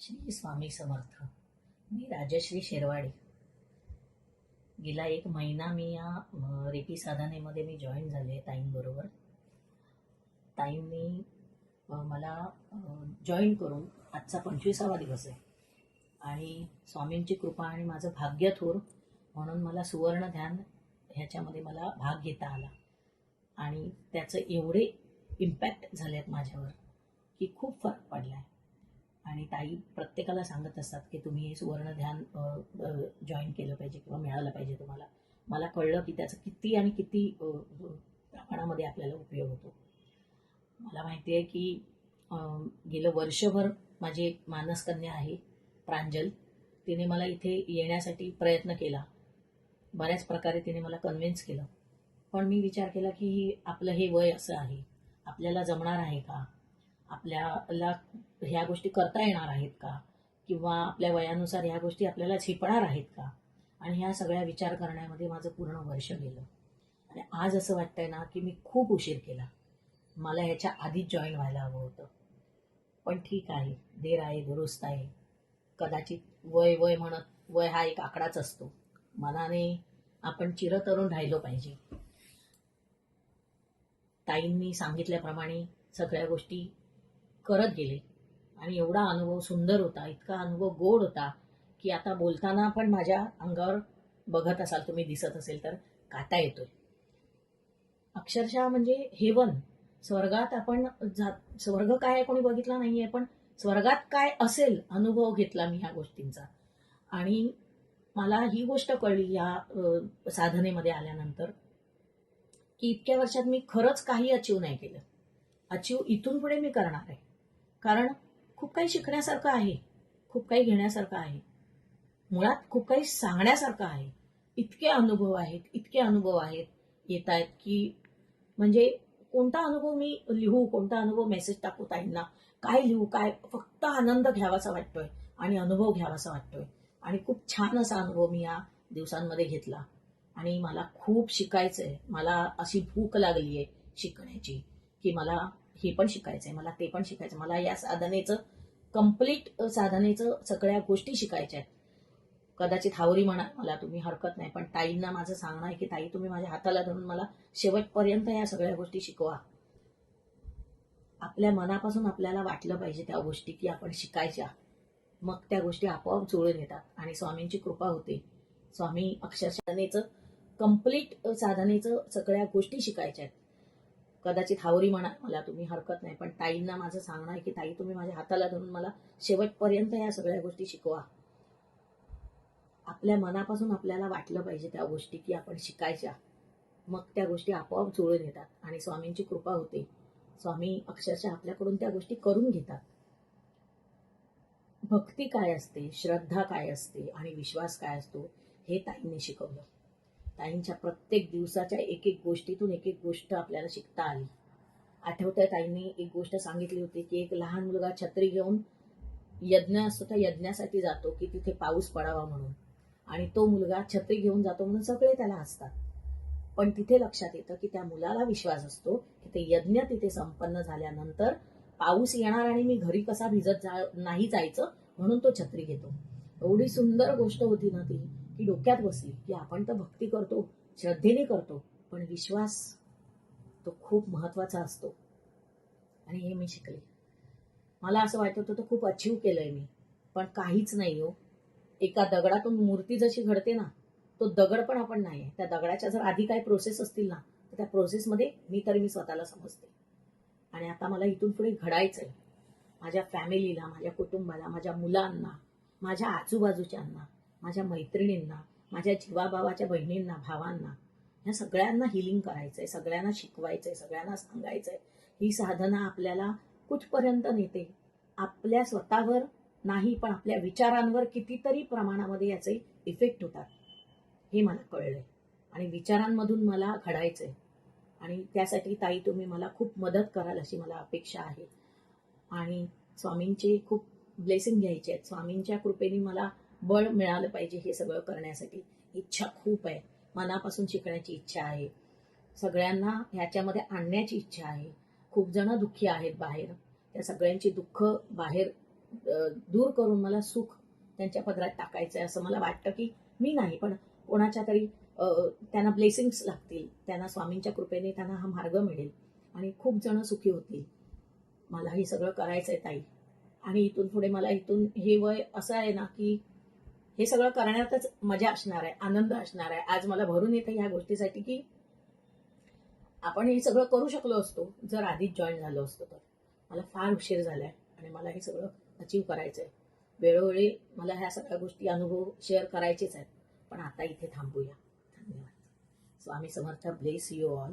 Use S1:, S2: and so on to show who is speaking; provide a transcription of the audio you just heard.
S1: श्री स्वामी समर्थ. मी राजश्री शेरवाडे. गेला एक महिना मी या रेपी रेकी साधनेमध्ये मी जॉईन झाले ताईंबरोबर ताईंनी मला जॉईन करून आजचा पंचवीसावा दिवस आहे. आणि स्वामींची कृपा आणि माझं भाग्य थोर म्हणून मला सुवर्ण ध्यान ह्याच्यामध्ये मला भाग घेता आला. आणि त्याचं एवढे इम्पॅक्ट झाले आहेत माझ्यावर की खूप फरक पडला आहे आणि ताई प्रत्येकाला सांगत असतात की तुम्ही हे सुवर्ण ध्यान जॉईन केलं पाहिजे किंवा मिळालं पाहिजे तुम्हाला. मला कळलं की त्याचं किती आणि किती प्रमाणामध्ये आपल्याला उपयोग होतो. मला माहिती आहे की गेलं वर्षभर माझी एक मानसकन्या आहे प्रांजल. तिने मला इथे येण्यासाठी प्रयत्न केला. बऱ्याच प्रकारे तिने मला कन्व्हिन्स केलं. पण मी विचार केला की आपलं हे वय असं आहे. आपल्याला जमणार आहे का? आपल्याला ह्या गोष्टी करता येणार आहेत का? किंवा आपल्या वयानुसार ह्या गोष्टी आपल्याला झेपणार आहेत का? आणि ह्या सगळ्या विचार करण्यामध्ये माझं पूर्ण वर्ष गेलं. आणि आज असं वाटतंय ना की मी खूप उशीर केला. मला ह्याच्या आधीच जॉईन व्हायला हवं होतं. पण ठीक आहे. देर आहे दुरुस्त आहे. कदाचित वय वय म्हणत वय हा एक आकडाच असतो. मनाने आपण चिरतरुण राहिलो पाहिजे. ताईंनी सांगितल्याप्रमाणे सगळ्या गोष्टी करत गेले. आणि एवढा अनुभव सुंदर होता इतका अनुभव गोड होता की आता बोलताना पण माझ्या अंगावर बघत असाल तुम्ही दिसत असेल तर काटा येतोय. अक्षरशः म्हणजे हेवन स्वर्गात आपण जात स्वर्ग काय आहे कोणी बघितला नाही आहे पण स्वर्गात काय असेल अनुभव घेतला मी ह्या गोष्टींचा. आणि मला ही गोष्ट कळली या साधनेमध्ये आल्यानंतर की इतक्या वर्षात मी खरंच काही अचीव नाही केलं. अचीव इथून पुढे मी करणार आहे. कारण खूप काही शिकण्यासारखं आहे. खूप काही घेण्यासारखं आहे. मुळात खूप काही सांगण्यासारखं आहे. इतके अनुभव आहेत इतके अनुभव आहेत येत आहेत की म्हणजे कोणता अनुभव मी लिहू कोणता अनुभव मेसेज टाकू ताईंना? काय लिहू? काय? फक्त आनंद घ्यावासा वाटतोय आणि अनुभव घ्यावासा वाटतोय. आणि खूप छान असा अनुभव मी या दिवसांमध्ये घेतला. आणि मला खूप शिकायचंय. मला अशी भूक लागली आहे शिकण्याची की मला हे पण शिकायचंय मला ते पण शिकायचं मला या साधनेचं कंप्लीट साधनेचं सगळ्या गोष्टी शिकायच्या आहेत कदाचित हावरी म्हणा मला तुम्ही हरकत नाही पण ताईंना माझं सांगणं आहे की ताई तुम्ही माझ्या हाताला धरून मला शेवटपर्यंत या सगळ्या गोष्टी शिकवा. आपल्या मनापासून आपल्याला वाटलं पाहिजे त्या गोष्टी की आपण शिकायच्या. मग त्या गोष्टी आपोआप जुळून येतात आणि स्वामींची कृपा होते. स्वामी अक्षरशानेचं कंप्लीट साधनेचं सगळ्या गोष्टी शिकायच्या आहेत कदाचित हावरी म्हणा मला तुम्ही हरकत नाही पण ताईंना माझं सांगणं आहे की ताई तुम्ही माझ्या हाताला धरून मला शेवटपर्यंत या सगळ्या गोष्टी शिकवा. आपल्या मनापासून आपल्याला वाटलं पाहिजे त्या गोष्टी की आपण शिकायच्या. मग त्या गोष्टी आपोआप जुळून येतात आणि स्वामींची कृपा होते. स्वामी अक्षरशः आपल्याकडून त्या गोष्टी करून घेतात. भक्ती काय असते? श्रद्धा काय असते? आणि विश्वास काय असतो? हे ताईंनी शिकवलं. ताईंच्या प्रत्येक दिवसाच्या एक एक गोष्टीतून एक एक गोष्ट आपल्याला शिकता आली. आठवतंय ताईंनी एक गोष्ट सांगितली होती की एक लहान मुलगा छत्री घेऊन यज्ञ असतो त्या यज्ञासाठी जातो की तिथे पाऊस पडावा म्हणून. आणि तो मुलगा छत्री घेऊन जातो म्हणून सगळे त्याला हसतात. पण तिथे लक्षात येतं की त्या मुलाला विश्वास असतो की ते यज्ञ तिथे संपन्न झाल्यानंतर पाऊस येणार आणि मी घरी कसा भिजत जा नाही जायचं म्हणून तो छत्री घेतो. एवढी सुंदर गोष्ट होती ना ती. ती डोक्यात बसली की आपण तर भक्ती करतो श्रद्धेने करतो पण विश्वास तो खूप महत्त्वाचा असतो. आणि हे मी शिकले. मला असं वाटत होतं तो खूप अचीव केलंय मी. पण काहीच नाही हो. एका दगडातून मूर्ती जशी घडते ना तो दगड पण आपण नाही आहे. त्या दगडाच्या जर आधी काही प्रोसेस असतील ना तर त्या प्रोसेसमध्ये मी तर मी स्वतःला समजते. आणि आता मला इथून पुढे घडायचंय. माझ्या फॅमिलीला माझ्या कुटुंबाला माझ्या मुलांना माझ्या आजूबाजूच्यांना. माझ्या मैत्रिणींना माझ्या जीवाबावाच्या बहिणींना भावांना ह्या सगळ्यांना हिलिंग करायचं आहे सगळ्यांना शिकवायचं आहे सगळ्यांना सांगायचं आहे ही साधना आपल्याला कुठपर्यंत नेते? आपल्या स्वतःवर नाही पण आपल्या विचारांवर कितीतरी प्रमाणामध्ये याचे इफेक्ट होतात. हे मला कळलंय. आणि विचारांमधून मला घडायचंय. आणि त्यासाठी ताई तुम्ही मला खूप मदत कराल अशी मला अपेक्षा आहे. आणि स्वामींचे खूप ब्लेसिंग घ्यायचे आहेत. स्वामींच्या कृपेने मला बळ मिळालं पाहिजे हे सगळं करण्यासाठी. इच्छा खूप आहे. मनापासून शिकण्याची इच्छा आहे. सगळ्यांना ह्याच्यामध्ये आणण्याची इच्छा आहे. खूप जण दुःखी आहेत बाहेर. त्या सगळ्यांची दुःख बाहेर दूर करून मला सुख त्यांच्या पदरात टाकायचं आहे असं मला वाटतं की मी नाही पण कोणाच्या तरी त्यांना ब्लेसिंग्स लागतील. त्यांना स्वामींच्या कृपेने त्यांना हा मार्ग मिळेल. आणि खूप जण सुखी होतील. मला हे सगळं करायचं आहे ताई. आणि इथून पुढे मला इथून हे वय असं आहे ना की हे सगळं करण्यातच मजा असणार आहे आनंद असणार आहे. आज मला भरून येतं ह्या गोष्टीसाठी की आपण हे सगळं करू शकलो असतो जर आधीच जॉईन झालो असतो तर. मला फार उशीर झालाय आणि मला हे सगळं अचीव करायचं आहे वेळोवेळी मला ह्या सगळ्या गोष्टी अनुभव शेअर करायचेच आहेत. पण आता इथे थांबूया. धन्यवाद. Swami Samarth bless you all